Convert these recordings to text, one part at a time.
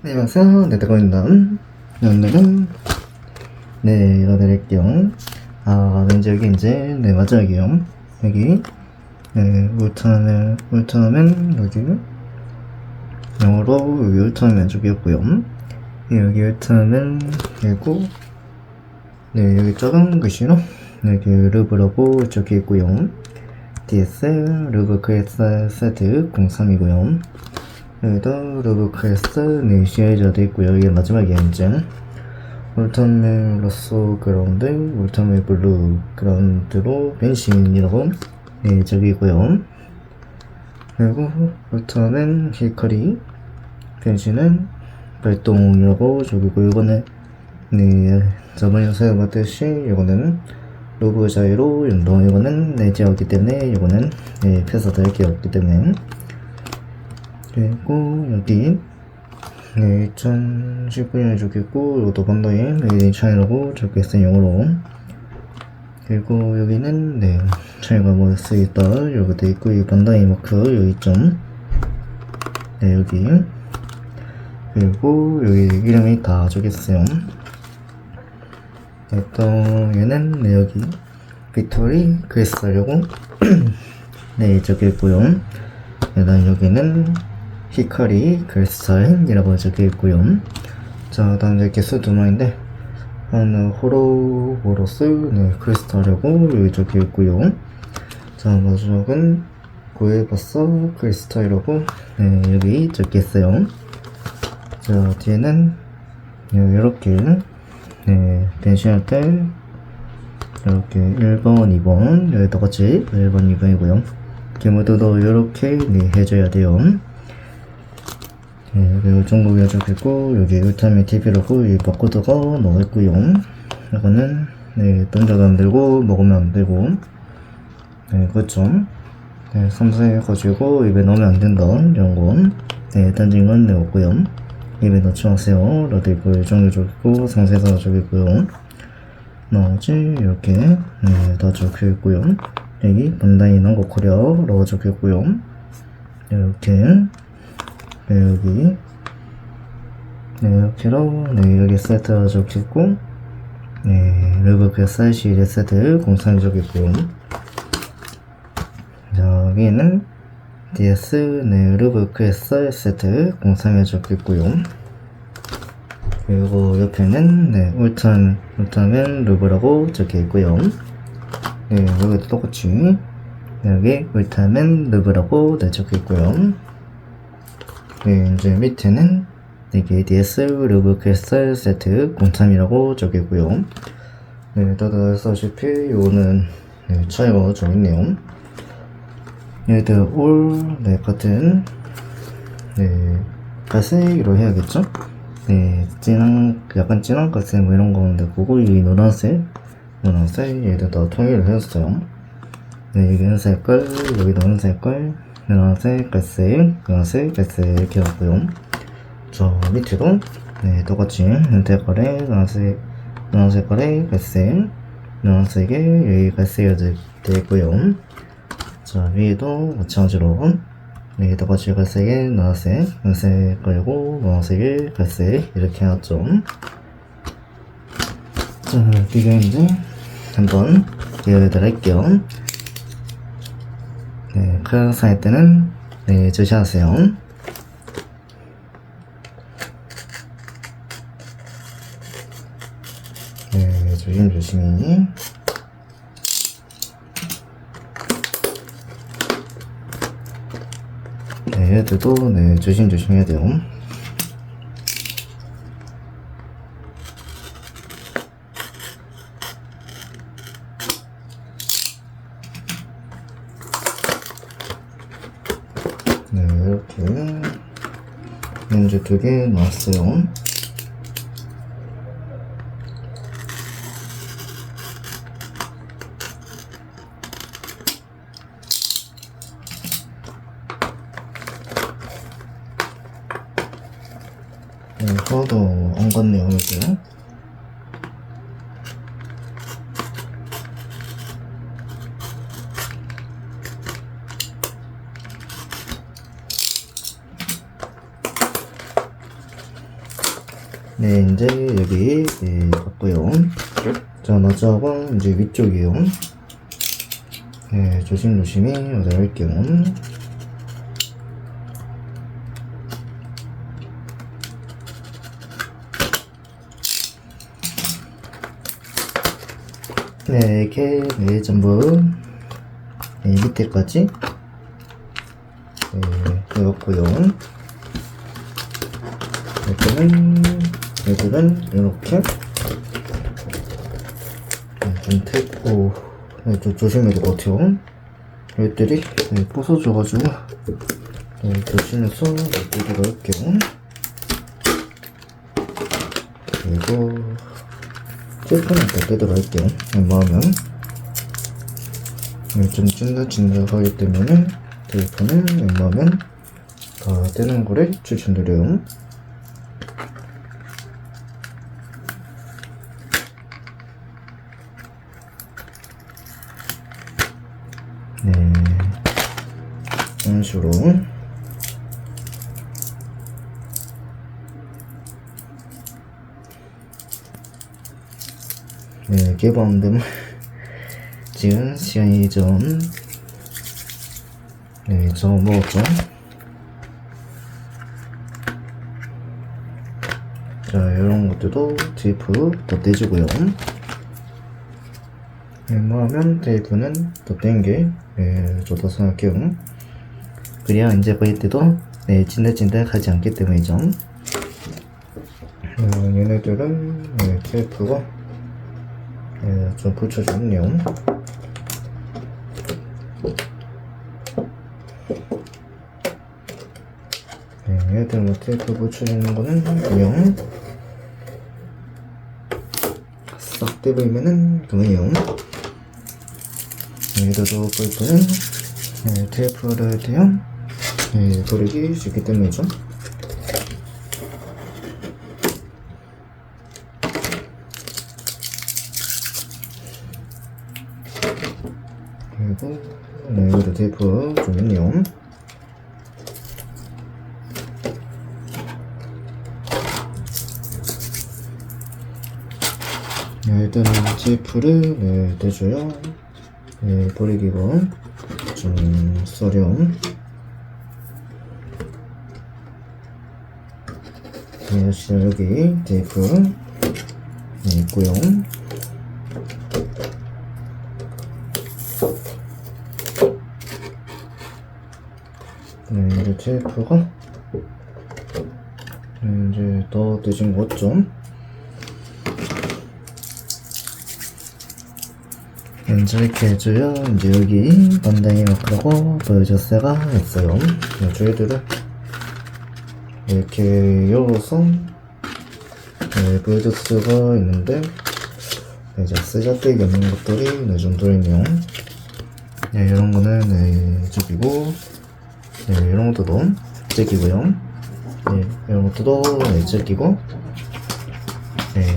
네, 안녕하세요. 네, 대건입니다. 오늘은, 네, 읽어드릴게요. 아, 왠지 여기 이제, 네, 마지막이에요. 여기, 네, 울트라맨, 울트라맨, 여기, 영어로, 여기 울트라맨 쪽이었고요. 네, 여기 울트라맨, 그리고, 네, 여기 작은 글씨로, 네, 여기 르브라고 적혀 있고요. DS, 르브 크레스 세트 03이고요. 여기도 로브 크레스 네 시에이저 돼 있고요. 이게 마지막에 이제 울타맨 로소 그라운드, 울타맨 블루 그라운드로 변신이라고 네 있고요. 그리고 울타맨 히카리 변신은 발동이라고 저기고 이거는 네 저번 영상에 봤듯이 이거는 로브 자이로 연동 이거는 내재였기 때문에 이거는 네 폐사될 게 없기 때문에 그리고 여기 네 2019년에 적혀있고 이것도 번더인 메이드 차이라고 적혀있어요 영어로. 그리고 여기는 네 차이가 뭐 이렇게 돼 있고 이 번더이 마크 여기 좀 네, 여기. 그리고 여기 이름이 다 적혀있어요. 네, 또 얘는 네, 여기 빅토리 그리스라고 네 적혀있고요. 일단 여기는 히카리 글스타일이라고 적혀 있고요. 자 다음 이제 개수 두 마리인데 하나는 호로보로스 네, 크리스탈이라고 여기 적혀 있고요. 자 마지막은 고에버서 크리스탈이라고 네, 여기 적혀 있어요. 자 뒤에는 네, 이렇게 네, 변신할 때 이렇게 1번, 2번 여기 똑같이 1번, 2번이고요. 기모드도 이렇게 네, 해줘야 돼요 네, 그리고 중국에 적혀있고 여기 울타미 TV라고 이 바코드가 넣어있고요. 이거는 네, 던져도 안 되고 먹으면 안 되고. 네, 그렇죠 네, 섬세해가지고 입에 넣으면 안 된다 이런거 네, 던진 건 네, 없고요. 입에 넣지 마세요. 라도 있고 일종류 적있고 상세가 적있고요. 나머지 이렇게 네, 다 적혀있고요. 여기 반다이 난고 코리아라고 적혀있고요. 이렇게 네, 여기. 네, 이렇게로 네, 여기 세트가 적혀있고 네, 르브 그 사이시 세트 공상이 적혀있고요 자, 여기는 DS 네, 르브 그 세트 공상에 적혀있고요. 그리고 옆에는 네, 울탄, 울타맨 르브라고 적혀있고요. 네, 여기도 똑같이. 네, 여기 울타맨 르브라고 네, 적혀있고요 네, 이제 밑에는 이게 DS 르브 크리스탈 세트 03이라고 적혀있고요. 네, 다들 아시다시피 요거는 네, 차이가 좀 있네요. 얘들 올 네, 같은 네, 갈색으로 해야겠죠? 네, 진한, 약간 진한 갈색 뭐 이런 거인데 그거 이 노란색 노란색 얘들 다 통일을 했어요. 네, 여기 는 색깔 여기 노란 색깔 노란색, 갈색, 노란색, 갈색 이렇게 하고요. 저 밑에도 네 똑같이 색깔에 노란색, 노란색깔에 갈색, 노란색에 여기 갈색이 되어 있고요. 자 위에도 마찬가지로 네 똑같이 갈색에 노란색, 노란색 깔고 노란색에 갈색 이렇게 해놨죠. 자 이게 이제 한번 보여드릴게요. 네, 클라스 할 때는 네, 조심하세요. 네, 조심 조심히. 네, 얘들도 네, 조심 조심 해야 돼요. 네, 이렇게 렌즈 두 개 나왔어요. 네, 하나도 안 갔네요. 네, 이제 여기, 네, 갔고요. 자, 마지막은 이제 위쪽이요. 네, 조심조심히 할게요. 네, 이렇게, 네, 전부, 네, 밑에까지, 네, 해봤고요. 이렇게는, 얘들은 이렇게, 네, 좀 테이프, 오, 네, 좀 조심해야 될 것 같아요. 얘들이, 네, 부서져가지고, 네, 조심해서 놔두도록 할게요. 그리고, 테이프는 다 떼도록 할게요. 웬만하면. 네, 좀 찐득찐득하기 때문에 테이프는 웬만하면 다 떼는 거를 추천드려요. 네. 식으로. 네, 개봉되면 지금 시간이 좀 네, 좀 먹었죠. 자, 이런 것들도 테이프 덧대주고요. 웬만하면 테이프는 덧댄 게 네, 좋다 생각해요. 그래야 이제 거의 때도 네, 찐득찐득하지 않기 때문이죠. 어, 얘네들은 네, 테이프가 네, 좀 붙여줬네요. 네, 얘들 뭐 테이프 붙여주는 거는 그냥 싹 떼버리면은 그만이요. 얘들도 볼 때는 네, 테이프를 대한 네, 버리기 쉽기 때문이죠. 그리고 네, 여기도 테이프 좀 있네요. 네, 일단 테이프를 네, 대줘요. 네, 버리기가 좀. 네, 역시 여기 테이프 네, 있고요. 네, 이제 테이프가 네, 이제 더 늦은 것 좀. 이제 이렇게 해줘요. 이제 여기 반다이 마크라고 보여줬어가 있어요. 네, 저희들은 이렇게 열어서 네, 보여줬어가 있는데 네, 이제 쓰잘데기 없는 것들이 네, 좀 들어있네요. 네, 이런 거는 네, 저기고 네, 이런 것도 제끼고요. 네, 이런 것도 네, 제끼고 네,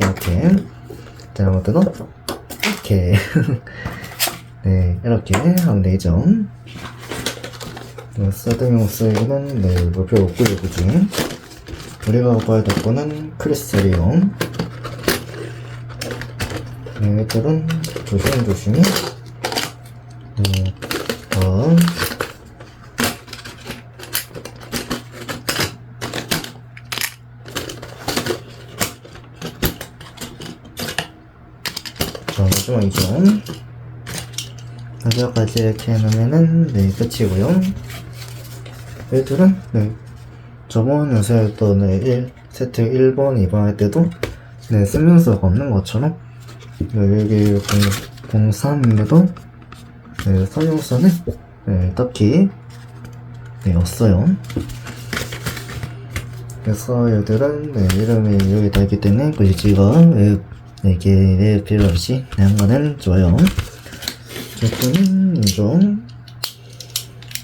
이렇게 자, 이런 것도 이렇게 네, 이렇게 하면 되죠. 네, 서드용스 이거는 네, 없고요, 그지? 우리가 봐야 될 거는. 네, 얘들은 조심조심히 네, 더 자, 마지막이죠. 마지막까지 이렇게 해놓으면은, 네, 끝이고요. 얘들은, 네, 저번 요새였던 네, 1, 세트 1번, 2번 할 때도, 네, 쓰면서가 없는 것처럼, 네, 여기 0, 03인데도, 네, 설명서는, 네, 딱히, 네, 없어요. 그래서 얘들은, 네, 이름이 여기 다 있기 때문에, 글씨가, 네, 이게 왜 필요 없이 그냥 거는 좋아요. 제품은 좀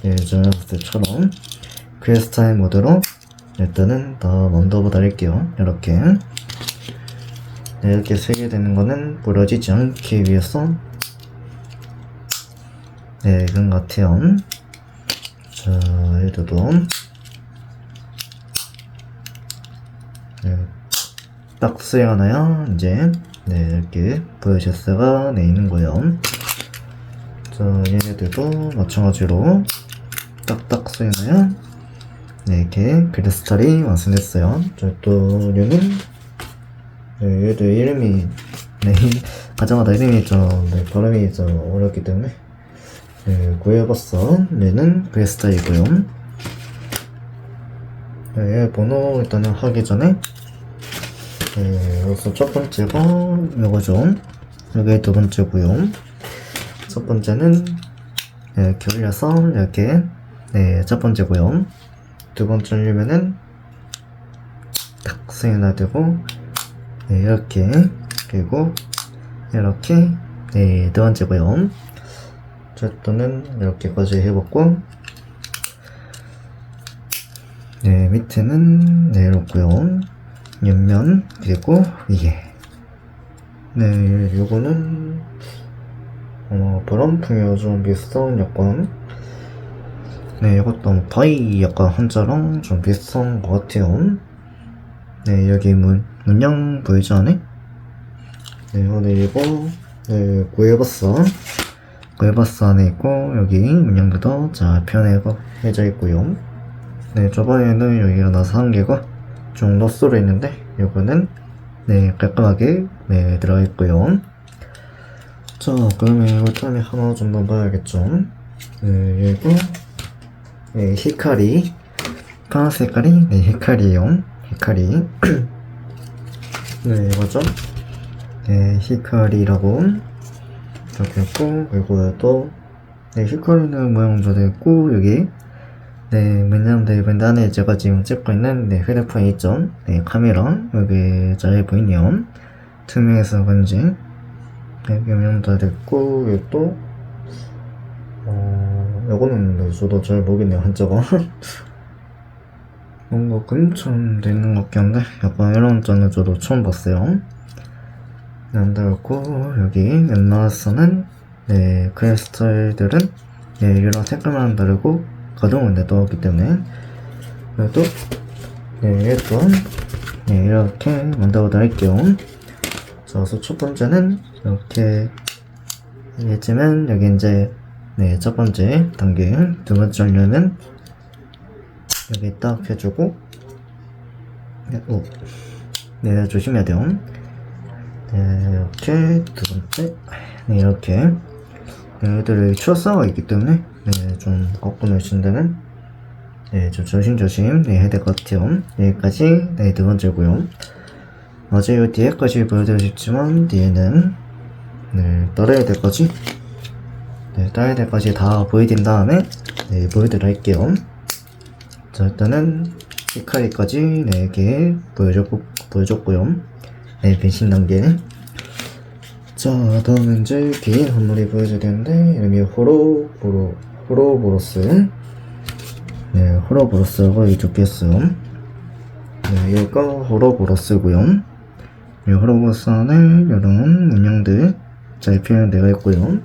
예전에 때처럼 크리스탈 모드로 일단은 더 먼더보다 할게요. 이렇게 네, 이렇게 세게 되는 거는 부러지지 않기 위해서 네 그런 것 같아요. 자 얘들도 네, 딱 수행하나요? 이제 네 이렇게 보여주스가 네 있는 거예요. 자 얘네들도 마찬가지로 딱딱 수행하여 네 이렇게 스타일이 완성됐어요. 저또 얘는 네 얘들 이름이 네 가자마자 이름이 좀 네, 발음이 좀 어렵기 때문에 네, 구해봤어. 얘는 그레 스타일이고요. 네, 얘 번호 일단은 하기 전에 네, 여기서 첫 번째가 이거죠. 이게 두 번째고요. 첫 번째는 네, 이렇게 올려서 이렇게 네, 첫 번째고요. 두 번째 올리면은 탁 스윙해놔야 되고 네, 이렇게 그리고 이렇게 네, 두 번째고요. 어쨌든 이렇게까지 해봤고 네 밑에는 네 이렇고요 옆면 그리고 이게. 네 요거는 어 바람풍이와 좀 비슷한 약간 네 이것도 바이 약간 한자랑 좀 비슷한 것 같아요. 네 여기 문, 문양 보이지 않네? 네 오늘 이거 네 구해봤어. 웹버스 안에 있고 여기 문양들도 잘 표현해져 있고요. 네 저번에는 여기가 나서 한 개가 좀 로스로 있는데 이거는 네 깔끔하게 네 들어가 있고요. 자 그러면 일단에 하나 정도 봐야겠죠? 네 이거 네 히카리. 파란 색깔이 네 히카리용 히카리. 네 이거죠? 네 히카리라고. 이렇게 있고 그리고 또 네, 히카리는 모양도 되어 있고 여기 네 맨날 밴드 안에 제가 지금 찍고 있는 네, 휴대폰이 있죠? 네 카메라 여기 잘 보이네요. 투명해서 그런지. 네 명령도 됐고 여기 또 어, 요거는 네, 저도 잘 모르겠네요 한자가 뭔가 그림처럼 돼 있는 것 같긴 한데 약간 이런 자는 저도 처음 봤어요. 남다르고 여기 웬만해서는 네 크리스탈들은 네 이런 색깔만 다르고 가동은 내떠왔기 때문에. 그래도 네 일단 네 이렇게 만들어 할게요. 자 그래서 첫 번째는 이렇게 했지만 여기 이제 네 첫 번째 단계 두 번째 하려면 여기 딱 해주고 네, 오. 네 조심해야 돼요. 네, 이렇게 두 번째 네 이렇게 네, 얘들이 추어싸가 있기 때문에 네, 좀 거꾸로 놓으신다면 네, 좀 조심조심 네, 해야 될 것 같아요. 여기까지 네, 두 번째고요. 어제 이 뒤에까지 보여드리고 싶지만 뒤에는 네, 따라야 될 거지? 네, 따라야 될 거지 다 보여드린 다음에 네, 보여드려 할게요. 자 일단은 히카리까지 네, 이렇게 보여줬고, 보여줬고요. 네, 변신 단계. 자, 다음은 이제 긴 한마리 보여줘야 되는데, 이름이 호로보로, 호로보로스. 네, 호로보로스라고 이 적혀있어요. 네, 얘가 호로보로스고요. 이 호로보로스 안에 이런 문양들 잘 표현되어 있고요.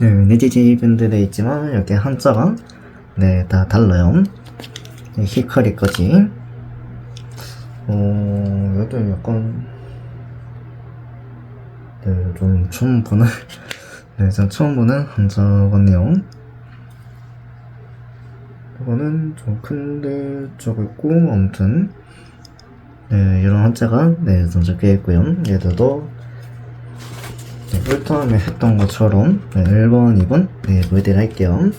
네, 네지지 밴드에 있지만, 이렇게 한자가, 네, 다 달라요. 네, 히카리까지. 어, 얘도 약간, 네, 좀 처음 보는, 네, 전 처음 보는 한자 같네요. 이거는 좀 큰데 적어 있고, 아무튼, 네, 이런 한자가, 네, 좀 적혀 있고요. 얘들도, 네, 1턴에 했던 것처럼, 네, 1번, 2번, 네, 보여드려 할게요.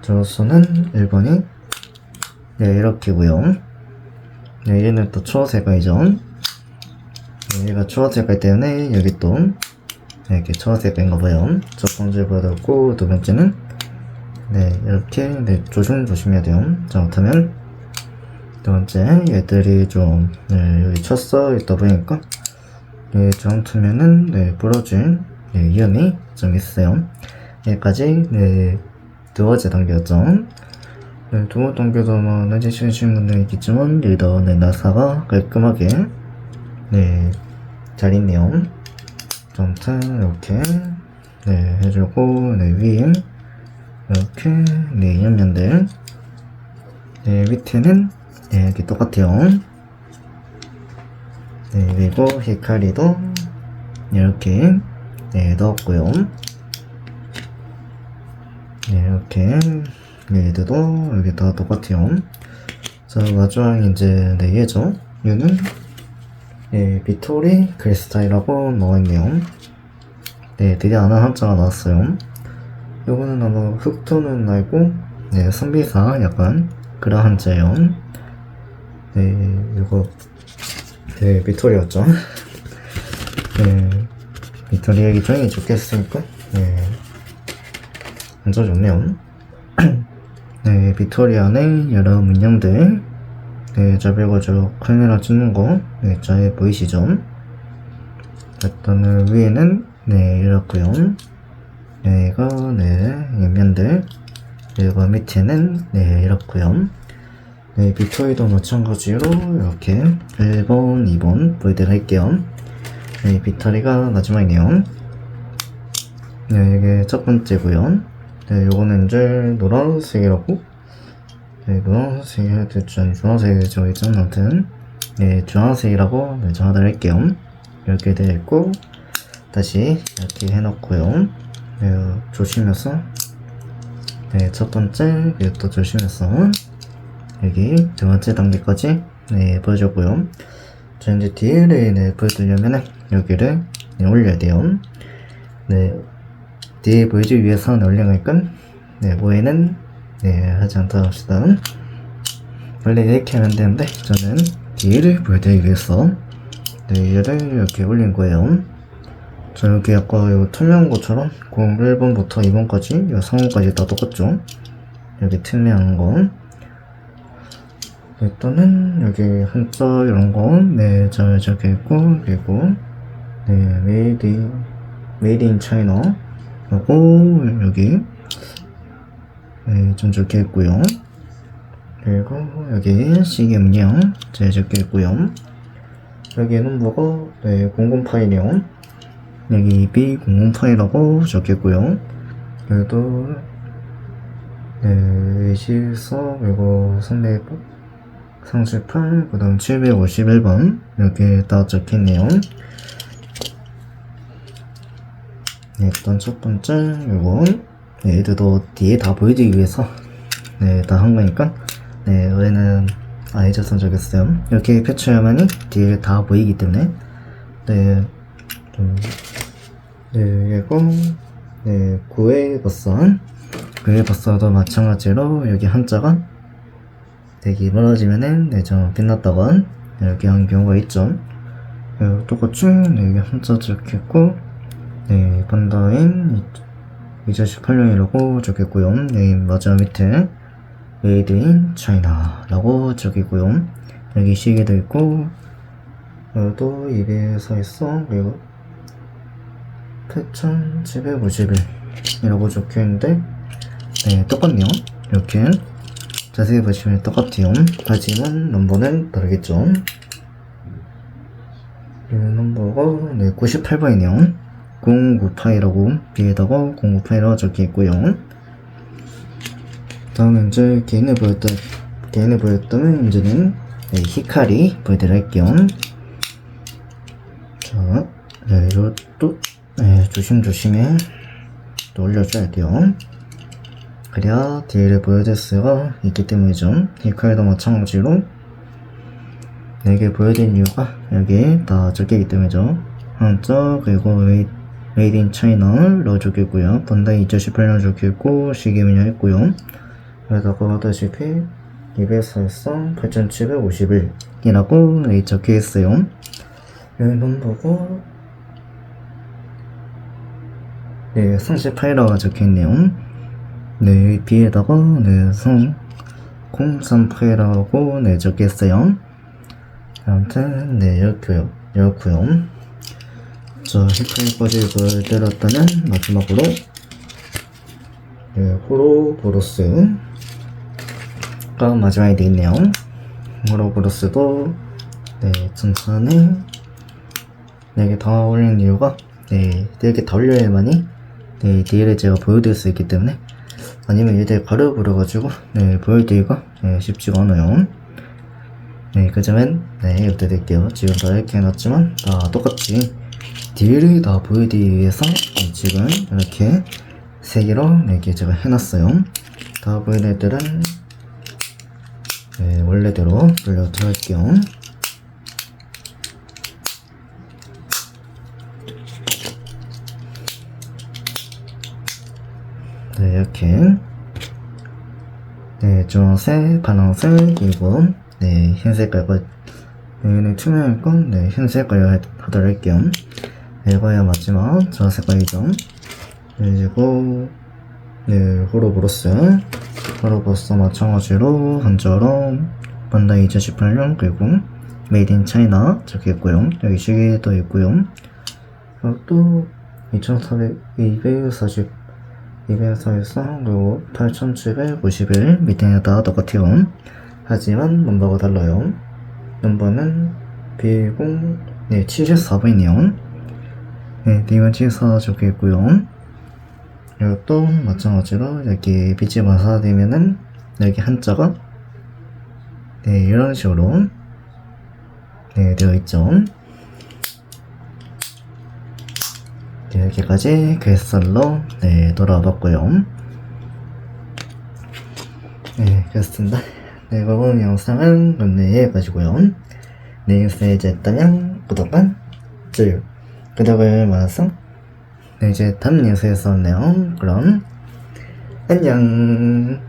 저 수는 1번이, 네, 이렇게고요 네, 얘는 또 색깔이죠. 네, 얘가 추워 색깔 때문에 여기 또 네, 이렇게 추워 색깔인가 봐요. 첫 번째 받았고 두 번째는 네 이렇게 네, 조심 조심해야 돼요. 잘못하면 두 번째 얘들이 좀 네, 여기 쳤어 있다 보니까 예, 잘못하면은 네, 부러질 네, 위험이 좀 있어요. 여기까지 네, 두 번째 단계였죠. 네, 두 번째 단계도 뭐, 내주시는 분들 있겠지만, 리더, 네, 나사가 깔끔하게, 네, 잘 있네요. 아무튼, 이렇게, 네, 해주고, 네, 위, 이렇게, 네, 옆면들, 네, 밑에는, 네, 이렇게 똑같아요. 네, 그리고 히카리도 이렇게 네, 넣었고요. 네, 이렇게 얘들도 여기 다 똑같아요. 자, 마지막 이제 네 얘죠. 얘는 네, 비토리 크리스타이라고 나와있네요. 네, 드디어 아는 한자가 나왔어요. 요거는 아마 흑토는 알고, 네, 선비사 약간 그런 한자예요. 네, 요거, 네, 비토리였죠. 네, 비토리 얘기 조용히 좋겠으니까, 네, 한자 좋네요. 네, 비토리안의 여러 문양들, 네, 저별거저 카메라 찍는 거, 네, 잘 보이시죠? 일단은 위에는, 네, 이렇고요 여기가, 네, 옆면들, 그리고 밑에는, 네, 이렇고요 네, 비토이도 마찬가지로, 이렇게, 1번, 2번 보여드릴게요. 네, 비토리가 마지막이네요. 네, 이게 첫 번째고요 네, 요거는 이제 노란색이라고 네, 아니 주황색이죠 있죠 아무튼 네 주황색이라고 네, 전화드릴게요. 이렇게 되어 있고 다시 이렇게 해놓고요. 네, 조심해서. 네 첫 번째 그리고 또 조심해서. 여기 두 번째 단계까지 네 보여줬고요. 자 이제 뒤를 네 보여드리려면 여기를 네, 올려야 돼요. 네 뒤에 보여주기 위해서는 올려니까 네 모에는 네 하지 않다 합시다. 원래 이렇게 하면 되는데 저는 뒤를 보여드리기 위해서 네 얘를 이렇게 올린 거예요. 자 여기 아까 이 투명한 것처럼 01번부터 2번까지 이 상호까지 다 똑같죠? 여기 투명한 거. 일단은 여기 한자 이런 거 네 잘 적혀 있고 그리고 네 메이드 메이드 인 차이나 하고 여기 네, 좀 적혀 있고요. 그리고 여기 시계 문양 잘 적혀 있고요. 여기는 뭐가 네, 공공 파일이요. 여기 B 공공 파일이라고 적혀 있고요. 여기도 네, 24 그리고 300 38, 그 다음 751번 이렇게 다 적혀 있네요. 네, 일단 첫 번째 이거 네, 얘들도 뒤에 다 보여주기 위해서 네, 다 한 거니까 네, 얘는 안 해줬으면 좋겠어요. 이렇게 펼쳐야만이 뒤에 다 보이기 때문에 네, 좀, 네, 이거 네, 9회 버선 9회 버선도 마찬가지로 여기 한자가 되게 멀어지면은 네, 좀 빛났다건 이렇게 한 경우가 있죠. 네, 똑같이 네, 여기 한자 적혀있고 네, 판다인 2018년이라고 적혔고요. 네, 마지막 밑에 메이드 인 차이나라고 적히고요. 여기 시계도 있고 여기도 입에 서 있어 그리고 8751이라고 적혀있는데 네, 똑같네요. 이렇게 자세히 보시면 똑같아요. 하지만 넘버는 다르겠죠. 이 넘버가 네, 98번이네요. 098이라고 뒤에다가 098이라고 적혀 있고요. 다음은 이제 개인을 보였던 개인을 보였던 이제는 네, 히카리 보여드릴게요. 자, 네, 이것도 네, 조심조심해 또 올려줘야 돼요. 그래야 뒤를 보여줄 수가 있기 때문이죠. 히카리도 마찬가지로 4개 보여드린 이유가 여기 다 적혀있기 때문이죠. 한자 그리고 웨이 메이드 인 차이나로 적혀있고요. 번다이 2018년 적혀있고 시계문양 있고요. 여기다가 하다시피 EBS에서 8751이라고 네, 적혀 있어요. 여기 넘버가 네, 38이라고 적혀있네요. 네, B에다가 네, 성 038이라고 네, 적혀있어요. 아무튼 네, 이렇게요. 이렇고요. 자, 힐카이까지 보여드렸다면 마지막으로 네, 호로보로스가 마지막에 되있네요. 호로보로스도 네, 천천히 네, 이게 다 올리는 이유가 네, 이렇게 다 올려야만이 네, 뒤를 제가 보여드릴 수 있기 때문에 아니면 얘들 가려 버려가지고 네, 보여드리기가 네, 쉽지가 않아요. 네, 그 점은 네, update 지금 다 이렇게 해놨지만 다 똑같이 딜을 다 보여드리기 위해서 네, 지금 이렇게 세 개로 네개 제가 해놨어요. 다 보이는 애들은 네, 원래대로 돌려 들어갈게요. 네, 이렇게 네, 주황색, 파란색, 그리고 네, 흰색깔 거 여기는 투명할 건 네, 흰색깔 하- 하도록 할게요. 네, 이거야 마지막 주황색깔이죠. 네, 그리고 네, 호로브로스 호로브로스 마찬가지로 한자로 반다이 2018년 그리고 메이드 인 차이나 적혀있고요. 여기 시계도 있고요. 그리고 또 2400, 240 244 그리고 8791 밑에다 똑같아요. 하지만 넘버가 달라요. 넘버는 110, 네, 74번이네요. 네, 74 적혀 있고요. 또 마찬가지로 여기 빛이 마사되면은 여기 한자가 네, 이런 식으로 네, 되어 있죠. 네, 여기까지 퀘스트로 네, 돌아봤고요. 네, 그렇습니다. 네, 이번 영상은 오늘 여기까지고요. 네, 영상이 좋았다면 구독과 좋아요, 구독을 말아서 네, 이제 다음 영상에서 만나요. 그럼 안녕.